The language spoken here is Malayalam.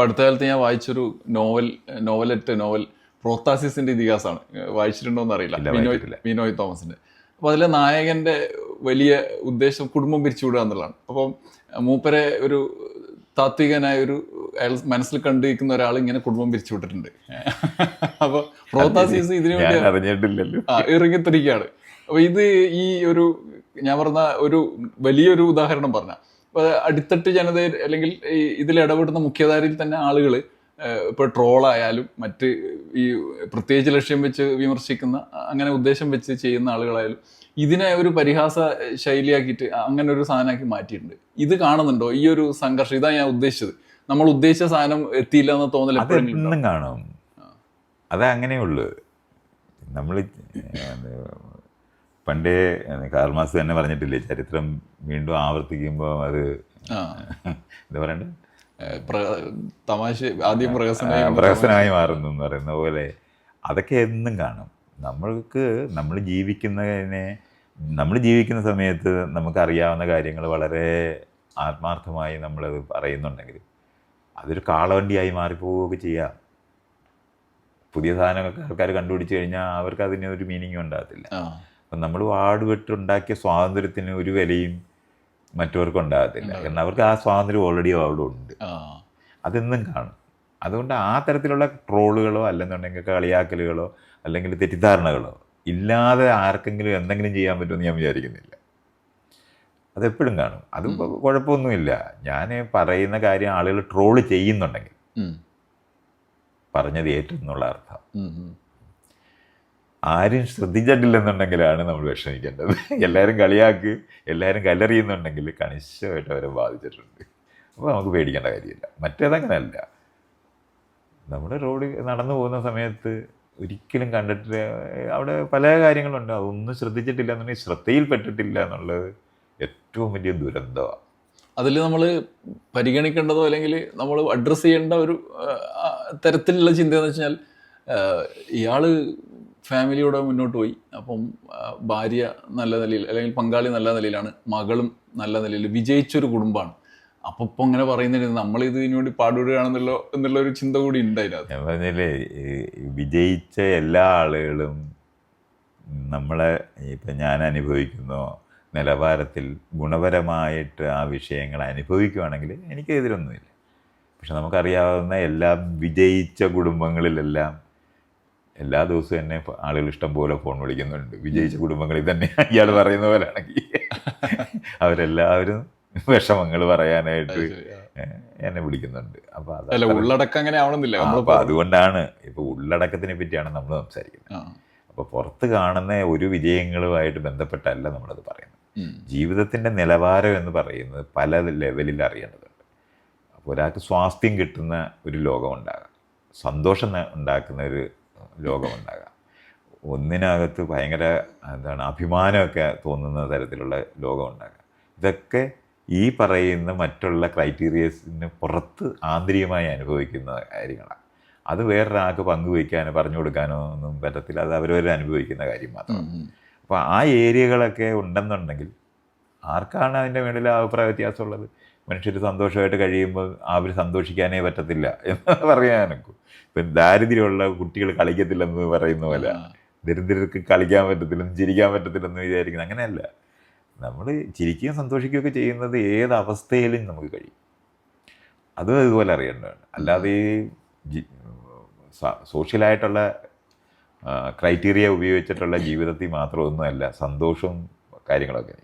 ഇപ്പൊ അടുത്ത കാലത്ത് ഞാൻ വായിച്ചൊരു നോവൽ നോവലറ്റ് നോവൽ പ്രോത്താസിസിന്റെ ഇതിഹാസമാണ്. വായിച്ചിട്ടുണ്ടോന്ന് അറിയില്ല വിനോയ് വിനോയ് തോമസിന്റെ. അപ്പൊ അതിലെ നായകന്റെ വലിയ ഉദ്ദേശം കുടുംബം പിരിച്ചുവിടുക എന്നുള്ളതാണ്. അപ്പം മൂപ്പരെ ഒരു താത്വികനായ ഒരു അയാൾ മനസ്സിൽ കണ്ടിരിക്കുന്ന ഒരാൾ ഇങ്ങനെ കുടുംബം പിരിച്ചുവിട്ടിട്ടുണ്ട്. അപ്പൊ പ്രോത്താസിസ് ഇതിനു വേണ്ടി ഇറങ്ങിത്തിരിക്കുകയാണ്. അപ്പൊ ഇത് ഈ ഒരു ഞാൻ പറഞ്ഞ ഒരു വലിയൊരു ഉദാഹരണം പറഞ്ഞ അടിത്തട്ട് ജനതയിൽ അല്ലെങ്കിൽ ഈ ഇതിൽ ഇടപെടുന്ന മുഖ്യധാരയിൽ തന്നെ ആളുകൾ ഇപ്പൊ ട്രോളായാലും മറ്റ് ഈ പ്രത്യേകിച്ച് ലക്ഷ്യം വെച്ച് വിമർശിക്കുന്ന അങ്ങനെ ഉദ്ദേശം വെച്ച് ചെയ്യുന്ന ആളുകളായാലും ഇതിനെ ഒരു പരിഹാസ ശൈലിയാക്കിയിട്ട് അങ്ങനെ ഒരു സാധനമാക്കി മാറ്റിയിട്ടുണ്ട്. ഇത് കാണുന്നുണ്ടോ? ഈ ഒരു സംഘർഷം? ഇതാണ് ഞാൻ ഉദ്ദേശിച്ചത്. നമ്മൾ ഉദ്ദേശിച്ച സാധനം എത്തിയില്ല എന്ന് തോന്നൽ കാണും. അത് അങ്ങനെയുള്ളു നമ്മൾ പണ്ടേ കാർമാസ് തന്നെ പറഞ്ഞിട്ടില്ലേ ചരിത്രം വീണ്ടും ആവർത്തിക്കുമ്പോൾ അത് എന്താ പറയണ്ടേ? തമാശ ആദ്യം പ്രഹസനമായി മാറുന്നു. എന്ന് പറയുന്ന പോലെ അതൊക്കെ എന്നും കാണും. നമ്മൾക്ക് നമ്മൾ ജീവിക്കുന്നതിനെ നമ്മൾ ജീവിക്കുന്ന സമയത്ത് നമുക്കറിയാവുന്ന കാര്യങ്ങൾ വളരെ ആത്മാർത്ഥമായി നമ്മളത് പറയുന്നുണ്ടെങ്കിൽ അതൊരു കാളവണ്ടിയായി മാറിപ്പോവുകയൊക്കെ ചെയ്യാം. പുതിയ സാധനങ്ങൾ ആൾക്കാർ കണ്ടുപിടിച്ച് കഴിഞ്ഞാൽ അവർക്ക് അതിന് ഒരു മീനിങ് ഉണ്ടാകത്തില്ല. അപ്പം നമ്മൾ വാടുവിട്ടുണ്ടാക്കിയ സ്വാതന്ത്ര്യത്തിന് ഒരു വിലയും മറ്റവർക്ക് ഉണ്ടാകത്തില്ല. കാരണം അവർക്ക് ആ സ്വാതന്ത്ര്യം ഓൾറെഡി അവിടെ ഉണ്ട്. അതെന്നും കാണും. അതുകൊണ്ട് ആ തരത്തിലുള്ള ട്രോളുകളോ അല്ലെന്നുണ്ടെങ്കിൽ കളിയാക്കലുകളോ അല്ലെങ്കിൽ തെറ്റിദ്ധാരണകളോ ഇല്ലാതെ ആർക്കെങ്കിലും എന്തെങ്കിലും ചെയ്യാൻ പറ്റുമെന്ന് ഞാൻ വിചാരിക്കുന്നില്ല. അതെപ്പോഴും കാണും. അത് കുഴപ്പമൊന്നുമില്ല ഞാൻ പറയുന്ന കാര്യം ആളുകൾ ട്രോൾ ചെയ്യുന്നുണ്ടെങ്കിൽ. പറഞ്ഞത് ഏറ്റെന്നുള്ള അർത്ഥം. ആരും ശ്രദ്ധിച്ചിട്ടില്ലെന്നുണ്ടെങ്കിലാണ് നമ്മൾ വിഷമിക്കേണ്ടത്. എല്ലാവരും കളിയാക്ക് എല്ലാവരും കല്ലെറിയുന്നുണ്ടെങ്കിൽ കണിശമായിട്ട് അവരെ ബാധിച്ചിട്ടുണ്ട്. അപ്പോൾ നമുക്ക് പേടിക്കേണ്ട കാര്യമില്ല. മറ്റേതങ്ങനെയല്ല നമ്മുടെ റോഡ് നടന്നു പോകുന്ന സമയത്ത് ഒരിക്കലും കണ്ടിട്ടില്ല. അവിടെ പല കാര്യങ്ങളുണ്ട്. അതൊന്നും ശ്രദ്ധിച്ചിട്ടില്ല എന്നുണ്ടെങ്കിൽ ശ്രദ്ധയിൽപ്പെട്ടിട്ടില്ല എന്നുള്ളത് ഏറ്റവും വലിയ ദുരന്തമാണ് അതിൽ നമ്മൾ പരിഗണിക്കേണ്ടതോ അല്ലെങ്കിൽ നമ്മൾ അഡ്രസ്സ് ചെയ്യേണ്ട ഒരു തരത്തിലുള്ള ചിന്ത എന്ന് വെച്ചാൽ ആ, ഇയാൾ ഫാമിലിയോടെ മുന്നോട്ട് പോയി. അപ്പം ഭാര്യ നല്ല നിലയിൽ അല്ലെങ്കിൽ പങ്കാളി നല്ല നിലയിലാണ് മകളും നല്ല നിലയിൽ വിജയിച്ചൊരു കുടുംബമാണ്. അപ്പൊ ഇപ്പൊ അങ്ങനെ പറയുന്നില്ല നമ്മൾ ഇതിനു വേണ്ടി പാടുപെടുകയാണെന്നുള്ള എന്നുള്ള ഒരു ചിന്ത കൂടി ഉണ്ടായിരുന്നു ഞാൻ പറഞ്ഞില്ലേ വിജയിച്ച എല്ലാ ആളുകളും നമ്മളെ ഇപ്പം ഞാൻ അനുഭവിക്കുന്ന നിലവാരത്തിൽ ഗുണപരമായിട്ട് ആ വിഷയങ്ങൾ അനുഭവിക്കുകയാണെങ്കിൽ എനിക്ക് എതിരൊന്നുമില്ല. പക്ഷെ നമുക്കറിയാവുന്ന എല്ലാ വിജയിച്ച കുടുംബങ്ങളിലെല്ലാം എല്ലാ ദിവസവും എന്നെ ആളുകൾ ഇഷ്ടം പോലെ ഫോൺ വിളിക്കുന്നുണ്ട്. വിജയിച്ച കുടുംബങ്ങളിൽ തന്നെ ഇയാൾ പറയുന്ന പോലെയാണെങ്കിൽ അവരെല്ലാവരും വിഷമങ്ങൾ പറയാനായിട്ട് എന്നെ വിളിക്കുന്നുണ്ട്. അപ്പൊ അതല്ല ഉള്ളടക്കം അങ്ങനെ ആവണമെന്നില്ല. അപ്പൊ അതുകൊണ്ടാണ് ഇപ്പൊ ഉള്ളടക്കത്തിനെ പറ്റിയാണ് നമ്മൾ സംസാരിക്കുന്നത്. അപ്പൊ പുറത്ത് കാണുന്ന ഒരു വിജയങ്ങളുമായിട്ട് ബന്ധപ്പെട്ടല്ല നമ്മളത് പറയുന്നത്. ജീവിതത്തിന്റെ നിലവാരം എന്ന് പറയുന്നത് പല ലെവലിൽ അറിയേണ്ടതുണ്ട്. അപ്പോൾ ഒരാൾക്ക് സ്വാസ്ഥ്യം കിട്ടുന്ന ഒരു ലോകം ഉണ്ടാകാം. സന്തോഷം ഉണ്ടാക്കുന്ന ഒരു ലോകം ഉണ്ടാകാം ഒന്നിനകത്ത് ഭയങ്കര എന്താണ് അഭിമാനമൊക്കെ തോന്നുന്ന തരത്തിലുള്ള ലോകം ഉണ്ടാകാം ഇതൊക്കെ ഈ പറയുന്ന മറ്റുള്ള ക്രൈറ്റീരിയസിന് പുറത്ത് ആന്തരികമായി അനുഭവിക്കുന്ന കാര്യങ്ങളാണ്. അത് വേറൊരാൾക്ക് പങ്കുവയ്ക്കാനോ പറഞ്ഞു കൊടുക്കാനോ ഒന്നും പറ്റത്തില്ല. അത് അവരവർ അനുഭവിക്കുന്ന കാര്യം മാത്രം അപ്പോൾ ആ ഏരിയകളൊക്കെ ഉണ്ടെന്നുണ്ടെങ്കിൽ ആർക്കാണ് അതിന്റെ മേളിൽ അഭിപ്രായ വ്യത്യാസമുള്ളത്? മനുഷ്യർ സന്തോഷമായിട്ട് കഴിയുമ്പോൾ അവർ സന്തോഷിക്കാനേ പറ്റത്തില്ല എന്ന് പറയാനൊക്കെ. ഇപ്പം ദാരിദ്ര്യമുള്ള കുട്ടികൾ കളിക്കത്തില്ലെന്ന് പറയുന്ന പോലെ. ദരിദ്രർക്ക് കളിക്കാൻ പറ്റത്തില്ലെന്ന് ചിരിക്കാൻ പറ്റത്തില്ലെന്ന് വിചാരിക്കുന്നത് അങ്ങനെയല്ല. നമ്മൾ ചിരിക്കുകയും സന്തോഷിക്കുകയൊക്കെ ചെയ്യുന്നത് ഏത് അവസ്ഥയിലും നമുക്ക് കഴിയും. അത് ഇതുപോലെ അറിയേണ്ടതാണ്. അല്ലാതെ ഈ സോഷ്യലായിട്ടുള്ള ക്രൈറ്റീരിയ ഉപയോഗിച്ചിട്ടുള്ള ജീവിതത്തിൽ മാത്രമൊന്നുമല്ല സന്തോഷവും കാര്യങ്ങളൊക്കെ